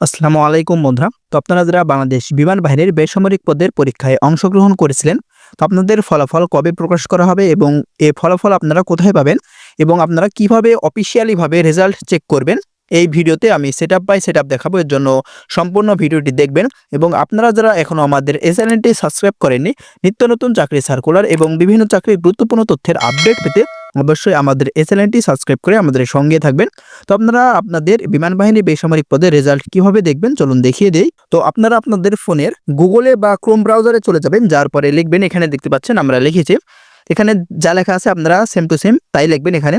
আসসালামু আলাইকুম বন্ধুরা। তো আপনারা যারা বাংলাদেশ বিমান বাহিনীর বেসামরিক পদের পরীক্ষায় অংশগ্রহণ করেছিলেন, তো আপনাদের ফলাফল কবে প্রকাশ করা হবে এবং এই ফলাফল আপনারা কোথায় পাবেন এবং আপনারা কীভাবে অফিসিয়ালিভাবে রেজাল্ট চেক করবেন, এই ভিডিওতে আমি set up by set up দেখাবো। এর জন্য সম্পূর্ণ ভিডিওটি দেখবেন এবং আপনারা যারা এখনও আমাদের এই চ্যানেলটি সাবস্ক্রাইব করেননি, নিত্য নতুন চাকরি সার্কুলার এবং বিভিন্ন চাকরির গুরুত্বপূর্ণ তথ্যের আপডেট পেতে অবশ্যই আমাদের এই চ্যানেলটি সাবস্ক্রাইব করে আমাদের সঙ্গে থাকবেন। তো আপনারা আপনাদের বিমান বাহিনী বেসামরিক পদের রেজাল্ট কীভাবে দেখবেন চলুন দেখিয়ে দেই। তো আপনারা আপনাদের ফোনের গুগলে বা ক্রোম ব্রাউজারে চলে যাবেন, যার পরে লিখবেন, এখানে দেখতে পাচ্ছেন আমরা লিখেছি। এখানে যা লেখা আছে আপনারা সেম টু সেম তাই লিখবেন এখানে।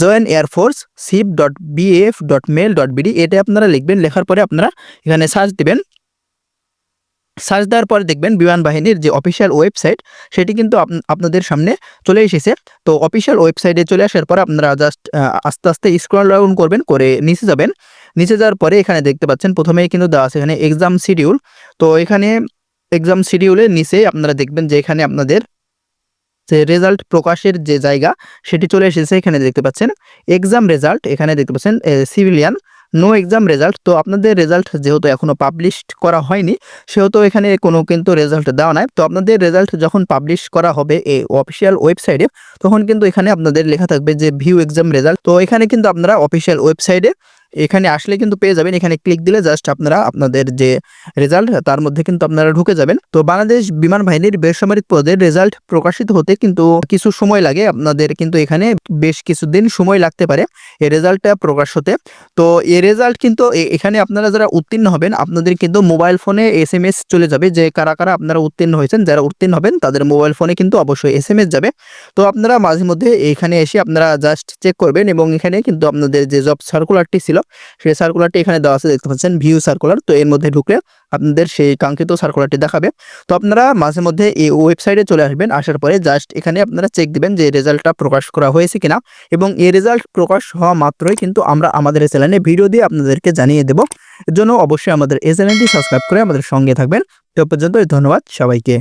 Join airforce sip dot BF dot mail dot BD এটা আপনারা লিখবেন, লেখার পরে আপনারা এখানে সার্চ দিবেন। সার্চ দেওয়ার পরে দেখবেন বিমান বাহিনীর যে অফিসিয়াল ওয়েবসাইট সেটি কিন্তু আপ- আপনাদের সামনে চলে এসেছে। তো অফিসিয়াল ওয়েবসাইটে চলে আসার পর আপনারা জাস্ট আস্তে আস্তে স্ক্রল ডাউন করবেন, করে নিচে যাবেন। নিচে যাওয়ার পরে এখানে দেখতে পাচ্ছেন, প্রথমেই কিন্তু দেওয়া আছে এখানে এক্সাম শিডিউল তো এখানে এক্সাম শিডিউলের নিচে আপনারা দেখবেন যে এখানে আপনাদের যে রেজাল্ট প্রকাশের যে জায়গা, সেটি চলে এসেছে। এখানে দেখতে পাচ্ছেন এক্সাম রেজাল্ট এখানে দেখতে পাচ্ছেন সিভিলিয়ান নো এক্সাম রেজাল্ট তো আপনাদের রেজাল্ট যেহেতু এখনও পাবলিশ করা হয়নি, সেহেতু এখানে কোনো কিন্তু রেজাল্ট দেওয়া নাই। তো আপনাদের রেজাল্ট যখন পাবলিশ করা হবে এই অফিসিয়াল ওয়েবসাইটে তখন কিন্তু এখানে আপনাদের লেখা থাকবে যে ভিউ এক্সাম রেজাল্ট তো এখানে কিন্তু আপনারা অফিসিয়াল ওয়েবসাইটে এখানে আসলে কিন্তু পেয়ে যাবেন, এখানে ক্লিক দিলে জাস্ট আপনারা আপনাদের যে রেজাল্ট তার মধ্যে কিন্তু আপনারা ঢুকে যাবেন। তো বাংলাদেশ বিমান বাহিনীর বেসামরিক পদের রেজাল্ট প্রকাশিত হতে কিন্তু কিছু সময় লাগে, আপনাদের কিন্তু এখানে বেশ কিছুদিন সময় লাগতে পারে এই রেজাল্টটা প্রকাশ হতে। তো এই রেজাল্ট কিন্তু এখানে আপনারা যারা উত্তীর্ণ হবেন, আপনাদের কিন্তু মোবাইল ফোনে এস এম এস চলে যাবে, যে কারা কারা আপনারা উত্তীর্ণ হয়েছেন, যারা উত্তীর্ণ হবেন, তাদের মোবাইল ফোনে কিন্তু অবশ্যই এস এম এস যাবে। তো আপনারা মাঝে মধ্যে এখানে এসে আপনারা জাস্ট চেক করবেন এবং এখানে কিন্তু আপনাদের যে জব সার্কুলারটি ছিল। সেই সার্কুলারটি এখানে দেওয়া আছে, দেখতে পাচ্ছেন ভিউ সার্কুলার তো এর মধ্যে ঢুকলে আপনাদের সেই কাঙ্ক্ষিত সার্কুলারটি দেখাবে। তো আপনারা মাঝে মধ্যে এই ওয়েবসাইটে চলে আসবেন, আসার পরে জাস্ট এখানে আপনারা চেক দিবেন যে রেজাল্টটা প্রকাশ করা হয়েছে কিনা। এবং এই রেজাল্ট প্রকাশ হওয়া মাত্রই কিন্তু আমরা আমাদের চ্যানেলে ভিডিও দিয়ে আপনাদেরকে জানিয়ে দেব। এর জন্য অবশ্যই আমাদের এই চ্যানেলটি সাবস্ক্রাইব করে আমাদের সঙ্গে থাকবেন। তো পর্যন্ত ধন্যবাদ সবাইকে।